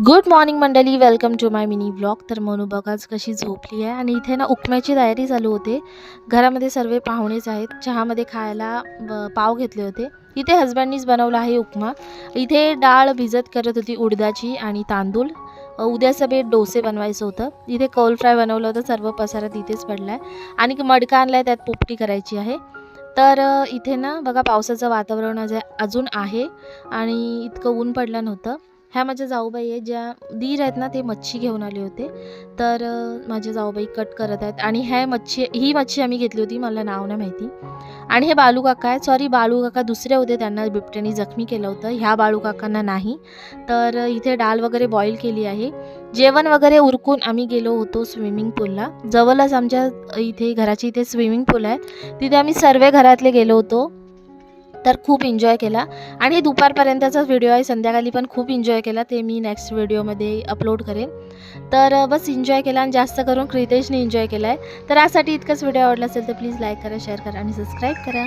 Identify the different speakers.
Speaker 1: Good morning मंडळी welcome to my mini blog तर मनू बघाच कशी झोपली आहे आणि इथे ना उपम्याची तयारी चालू होते. घरामध्ये सर्व पाहुणेच आहेत. चहामध्ये खायला ब- पाव घेतले होते. इथे हजबंडनीच बनवला आहे उपमा इथे डाळ भिजत करत होती उडदाची आणि तांदूळ. उद्या सगळे डोसे बनवायचं होतं. इथे कौल फ्राय बनवलं होतं. सर्व पसारा तिथेच पडला आहे आणि मडका आणला आहे त्यात पोपटी करायची आहे. तर इथे ना बघा पावसाचं वातावरण आज अजून आहे. आणि इतकं ऊन पडलं नव्हतं. ह्या माझ्या जाऊबाई आहेत ज्या दीर आहेत ना ते मच्छी घेऊन आले होते. तर माझ्या जाऊबाई कट करत आहेत. आणि ह्या मच्छी ही मच्छी आम्ही घेतली होती मला नाव नाही माहिती. आणि हे बालू काका आहेत. सॉरी बालू काका दुसरे होते त्यांना बिबट्याने जखमी केलं होतं. ह्या बाळू काकांना नाही. तर इथे डाळ वगैरे बॉईल केली आहे. जेवण वगैरे उरकून आम्ही गेलो होतो स्विमिंग पूलला जवळच आमच्या इथे घराच्या इथे स्विमिंग पूल आहे तिथे आम्ही सर्व घरातले गेलो होतो. तर खूप एन्जॉय केला. आणि हे दुपारपर्यंतचा व्हिडिओ आहे संध्याकाळी पण खूप एन्जॉय केला ते मी नेक्स्ट व्हिडिओमध्ये अपलोड करेन. तर बस एन्जॉय केला आणि जास्त करून क्रितेशने एन्जॉय केला आहे तर यासाठी इतकंच व्हिडिओ आवडला असेल तर प्लीज लाईक करा शेअर करा आणि सबस्क्राईब करा.